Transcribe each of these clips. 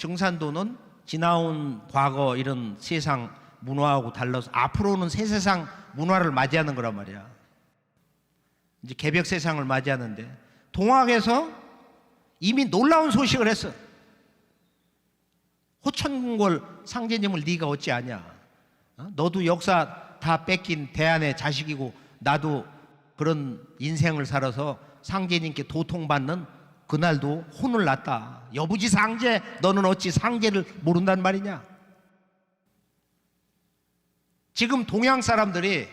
정산도는 지나온 과거 이런 세상 문화하고 달라서 앞으로는 새 세상 문화를 맞이하는 거란 말이야. 이제 개벽 세상을 맞이하는데 동학에서 이미 놀라운 소식을 했어. 호천궁궐 상제님을 네가 어찌 아냐? 어? 너도 역사 다 뺏긴 대안의 자식이고 나도 그런 인생을 살아서 상제님께 도통받는 그날도 혼을 났다. 여부지 상제, 너는 어찌 상제를 모른단 말이냐? 지금 동양 사람들이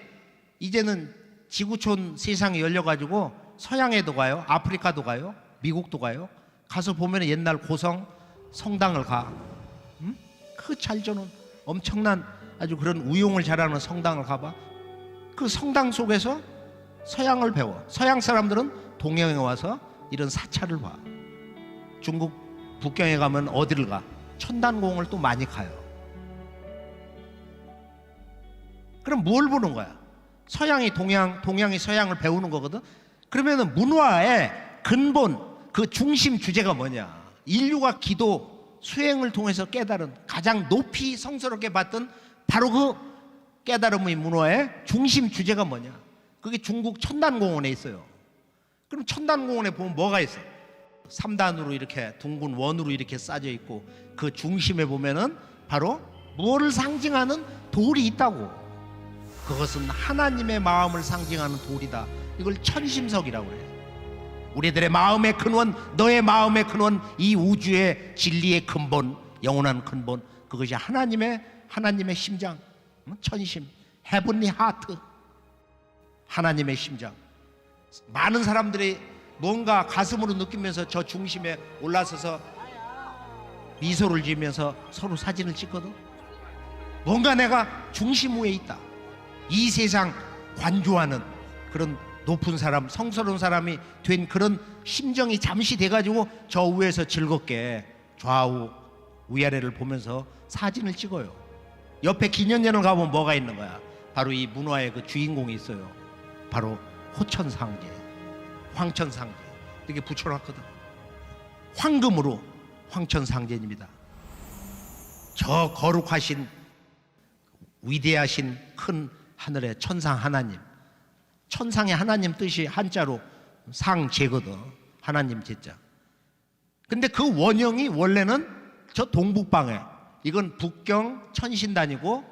이제는 지구촌 세상이 열려가지고 서양에도 가요, 아프리카도 가요, 미국도 가요. 가서 보면 옛날 고성 성당을 가. 음? 그 잘 저는 엄청난 아주 그런 우용을 잘하는 성당을 가봐. 그 성당 속에서 서양을 배워. 서양 사람들은 동양에 와서 이런 사찰을 봐. 중국 북경에 가면 어디를 가? 천단공을 또 많이 가요. 그럼 뭘 보는 거야? 서양이 동양, 동양이 서양을 배우는 거거든. 그러면은 문화의 근본, 그 중심 주제가 뭐냐? 인류가 기도 수행을 통해서 깨달은 가장 높이 성스럽게 봤던 바로 그 깨달음의 문화의 중심 주제가 뭐냐? 그게 중국 천단공원에 있어요. 그럼 천단공원에 보면 뭐가 있어? 3단으로 이렇게 둥근 원으로 이렇게 싸져 있고 그 중심에 보면은 바로 무엇을 상징하는 돌이 있다고. 그것은 하나님의 마음을 상징하는 돌이다. 이걸 천심석이라고 그래요. 우리들의 마음의 근원, 너의 마음의 근원, 이 우주의 진리의 근본, 영원한 근본, 그것이 하나님의 하나님의 심장, 응? 천심, 헤븐리 하트, 하나님의 심장. 많은 사람들이 뭔가 가슴으로 느끼면서 저 중심에 올라서서 미소를 지으면서 서로 사진을 찍거든. 뭔가 내가 중심 위에 있다. 이 세상 관조하는 그런 높은 사람, 성스러운 사람이 된 그런 심정이 잠시 돼가지고 저 위에서 즐겁게 좌우 위아래를 보면서 사진을 찍어요. 옆에 기념전을 가보면 뭐가 있는 거야? 바로 이 문화의 그 주인공이 있어요. 바로 호천상제, 황천상제 이렇게 붙여놨거든. 황금으로 황천상제입니다. 저 거룩하신 위대하신 큰 하늘의 천상 하나님. 천상의 하나님 뜻이 한자로 상제거든. 하나님 제자. 근데 그 원형이 원래는 저 동북방에 이건 북경 천신단이고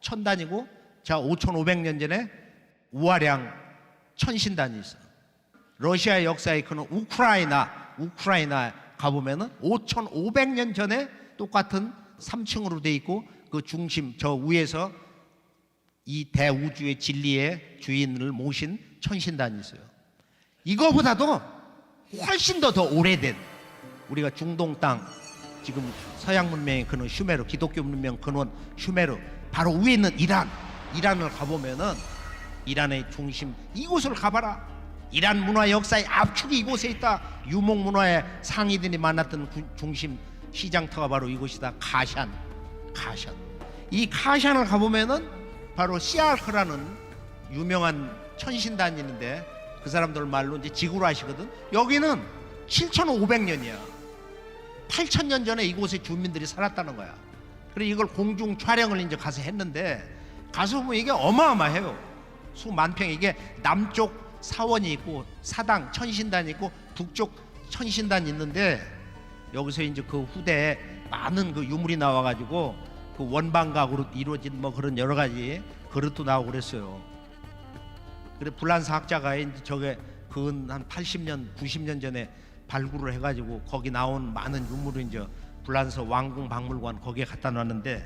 천단이고 자 5,500년 전에 우아량 천신단이 있어. 러시아 역사에 그는 우크라이나 우크라이나 가보면은 5,500년 전에 똑같은 3층으로 돼 있고 그 중심 저 위에서 이 대우주의 진리의 주인을 모신 천신단이 있어요. 이거보다도 훨씬 더 더 오래된 우리가 중동 땅 지금 서양 문명의 근원 슈메르 기독교 문명 근원 슈메르 바로 위에 있는 이란 이란을 가보면은 이란의 중심 이곳을 가봐라. 이란 문화 역사의 압축이 이곳에 있다. 유목 문화의 상이들이 만났던 구- 중심 시장터가 바로 이곳이다. 카샨 카샨. 이 카샨을 가보면은 바로 시아크라는 유명한 천신단이 있는데 그 사람들 말로 이제 지구로 하시거든. 여기는 7,500년이야. 8,000년 전에 이곳에 주민들이 살았다는 거야. 그래 이걸 공중 촬영을 이제 가서 했는데 가서 보면 이게 어마어마해요. 수만 평 이게 남쪽 사원이 있고 사당 천신단이 있고 북쪽 천신단이 있는데 여기서 이제 그 후대에 많은 그 유물이 나와가지고 그 원방각으로 이루어진 뭐 그런 여러 가지 그릇도 나오고 그랬어요. 그래 불란스 학자가 이제 저게 근한 80년, 90년 전에 발굴을 해가지고 거기 나온 많은 유물을 이제 불란스 왕궁 박물관 거기에 갖다 놨는데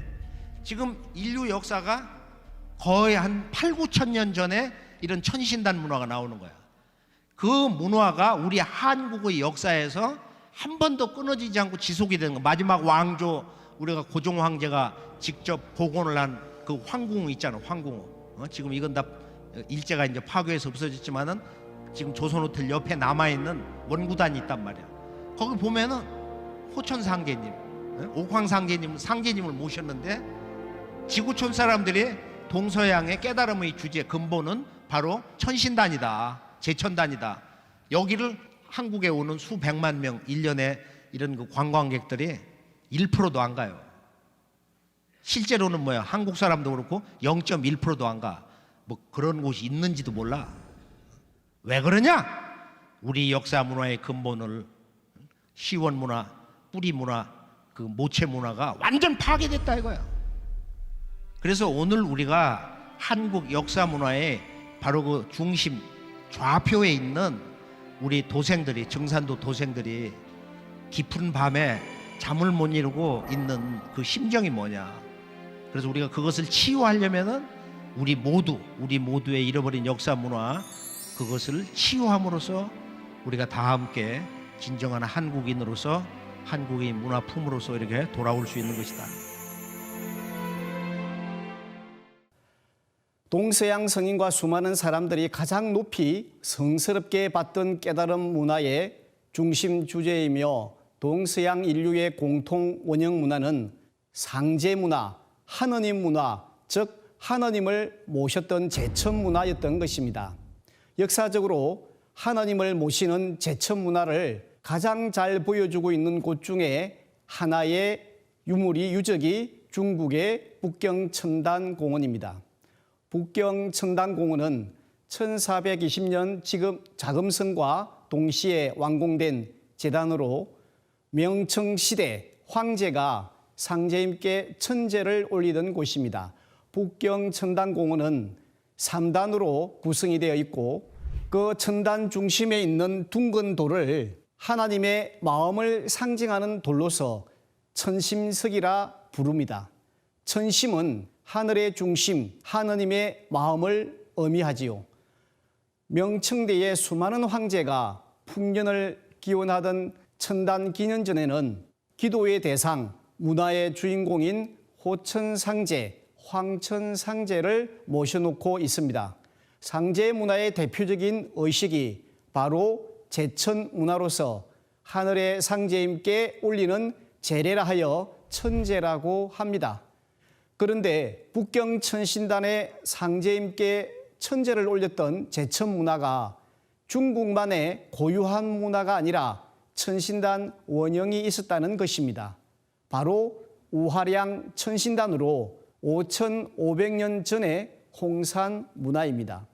지금 인류 역사가 거의 한 8, 9천 년 전에 이런 천신단 문화가 나오는 거야. 그 문화가 우리 한국의 역사에서 한 번도 끊어지지 않고 지속이 되는 거. 마지막 왕조 우리가 고종 황제가 직접 복원을 한 그 황궁 있잖아, 황궁. 어? 지금 이건 다 일제가 이제 파괴해서 없어졌지만은 지금 조선 호텔 옆에 남아 있는 원구단이 있단 말이야. 거기 보면은 호천 상제님, 어? 옥황 상제님, 상제님을 모셨는데 지구촌 사람들이 동서양의 깨달음의 주제 근본은 바로 천신단이다. 제천단이다. 여기를 한국에 오는 수백만 명, 일년에 이런 그 관광객들이 1%도 안 가요. 실제로는 뭐야? 한국 사람도 그렇고 0.1%도 안 가. 뭐 그런 곳이 있는지도 몰라. 왜 그러냐? 우리 역사 문화의 근본을 시원 문화, 뿌리 문화, 그 모체 문화가 완전 파괴됐다 이거야. 그래서 오늘 우리가 한국 역사 문화의 바로 그 중심 좌표에 있는 우리 도생들이 증산도 도생들이 깊은 밤에 잠을 못 이루고 있는 그 심정이 뭐냐. 그래서 우리가 그것을 치유하려면은 우리 모두 우리 모두의 잃어버린 역사 문화 그것을 치유함으로써 우리가 다 함께 진정한 한국인으로서 한국의 문화 품으로서 이렇게 돌아올 수 있는 것이다. 동서양 성인과 수많은 사람들이 가장 높이 성스럽게 봤던 깨달음 문화의 중심 주제이며 동서양 인류의 공통 원형 문화는 상제 문화, 하느님 문화, 즉 하느님을 모셨던 제천 문화였던 것입니다. 역사적으로 하나님을 모시는 제천 문화를 가장 잘 보여주고 있는 곳 중에 하나의 유물이 유적이 중국의 북경 첨단 공원입니다. 북경 첨단공원은 1420년 지금 자금성과 동시에 완공된 재단으로 명청시대 황제가 상제임께 천제를 올리던 곳입니다. 북경 첨단공원은 3단으로 구성이 되어 있고 그 천단 중심에 있는 둥근 돌을 하나님의 마음을 상징하는 돌로서 천심석이라 부릅니다. 천심은 하늘의 중심, 하느님의 마음을 의미하지요. 명청대의 수많은 황제가 풍년을 기원하던 천단 기년 전에는 기도의 대상, 문화의 주인공인 호천상제, 황천상제를 모셔놓고 있습니다. 상제 문화의 대표적인 의식이 바로 제천 문화로서 하늘의 상제임께 올리는 제례라 하여 천제라고 합니다. 그런데 북경 천신단의 상제임께 천제를 올렸던 제천 문화가 중국만의 고유한 문화가 아니라 천신단 원형이 있었다는 것입니다. 바로 우하량 천신단으로 5,500년 전의 홍산 문화입니다.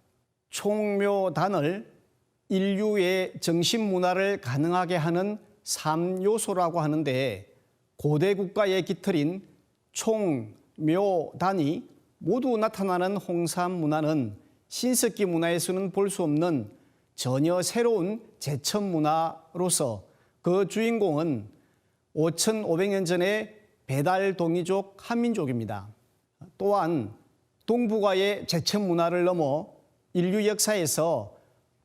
총묘단을 인류의 정신 문화를 가능하게 하는 3요소라고 하는데 고대 국가의 깃털인 총, 묘, 단이 모두 나타나는 홍산 문화는 신석기 문화에서는 볼 수 없는 전혀 새로운 제천 문화로서 그 주인공은 5,500년 전에 배달 동이족 한민족입니다. 또한 동북아의 제천 문화를 넘어 인류 역사에서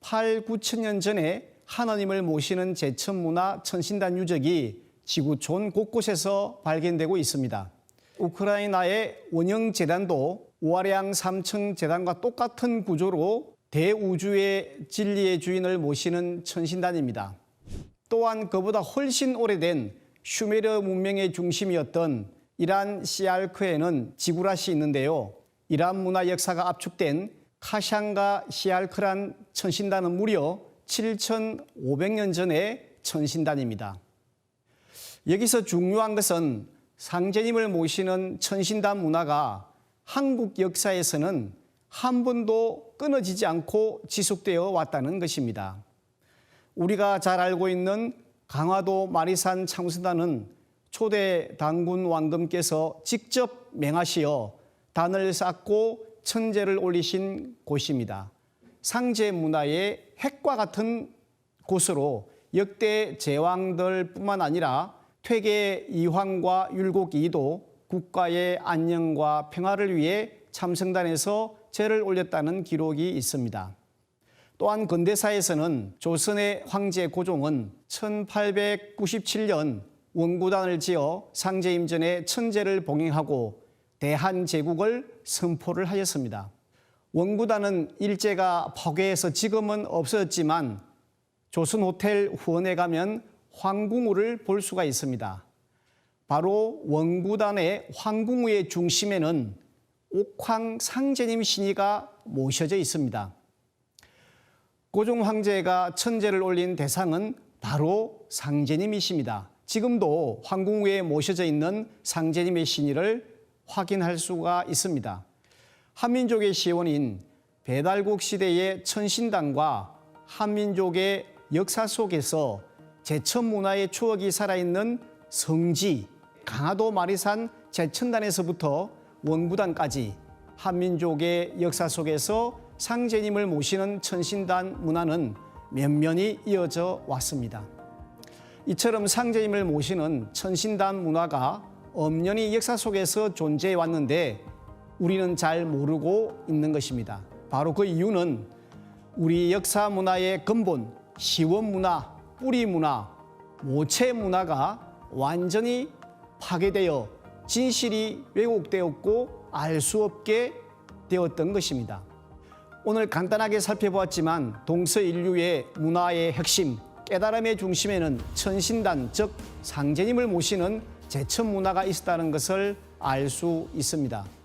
8, 9천 년 전에 하나님을 모시는 제천 문화 천신단 유적이 지구촌 곳곳에서 발견되고 있습니다. 우크라이나의 원형 재단도 우아량 삼층 재단과 똑같은 구조로 대우주의 진리의 주인을 모시는 천신단입니다. 또한 그보다 훨씬 오래된 슈메르 문명의 중심이었던 이란 시알크에는 지구라시 있는데요. 이란 문화 역사가 압축된 카샹가 시알크란 천신단은 무려 7,500년 전의 천신단입니다. 여기서 중요한 것은 상제님을 모시는 천신단 문화가 한국 역사에서는 한 번도 끊어지지 않고 지속되어 왔다는 것입니다. 우리가 잘 알고 있는 강화도 마리산 참수단은 초대 당군 왕금께서 직접 맹하시어 단을 쌓고 천제를 올리신 곳입니다. 상제 문화의 핵과 같은 곳으로 역대 제왕들뿐만 아니라 퇴계 이황과 율곡 이도 국가의 안녕과 평화를 위해 참성단에서 제를 올렸다는 기록이 있습니다. 또한 근대사에서는 조선의 황제 고종은 1897년 원구단을 지어 상제임전에 천제를 봉행하고 대한제국을 선포를 하였습니다. 원구단은 일제가 파괴해서 지금은 없어졌지만 조선 호텔 후원에 가면 황궁우를 볼 수가 있습니다. 바로 원구단의 황궁우의 중심에는 옥황 상제님 신이가 모셔져 있습니다. 고종 황제가 천제를 올린 대상은 바로 상제님이십니다. 지금도 황궁우에 모셔져 있는 상제님의 신의를 확인할 수가 있습니다. 한민족의 시원인 배달국 시대의 천신당과 한민족의 역사 속에서 제천 문화의 추억이 살아있는 성지, 강화도 마리산 제천단에서부터 원구단까지 한민족의 역사 속에서 상제님을 모시는 천신단 문화는 면면이 이어져 왔습니다. 이처럼 상제님을 모시는 천신단 문화가 엄연히 역사 속에서 존재해 왔는데 우리는 잘 모르고 있는 것입니다. 바로 그 이유는 우리 역사 문화의 근본, 시원 문화, 뿌리 문화, 모체 문화가 완전히 파괴되어 진실이 왜곡되었고 알 수 없게 되었던 것입니다. 오늘 간단하게 살펴보았지만 동서 인류의 문화의 핵심, 깨달음의 중심에는 천신단, 즉 상제님을 모시는 제천 문화가 있었다는 것을 알 수 있습니다.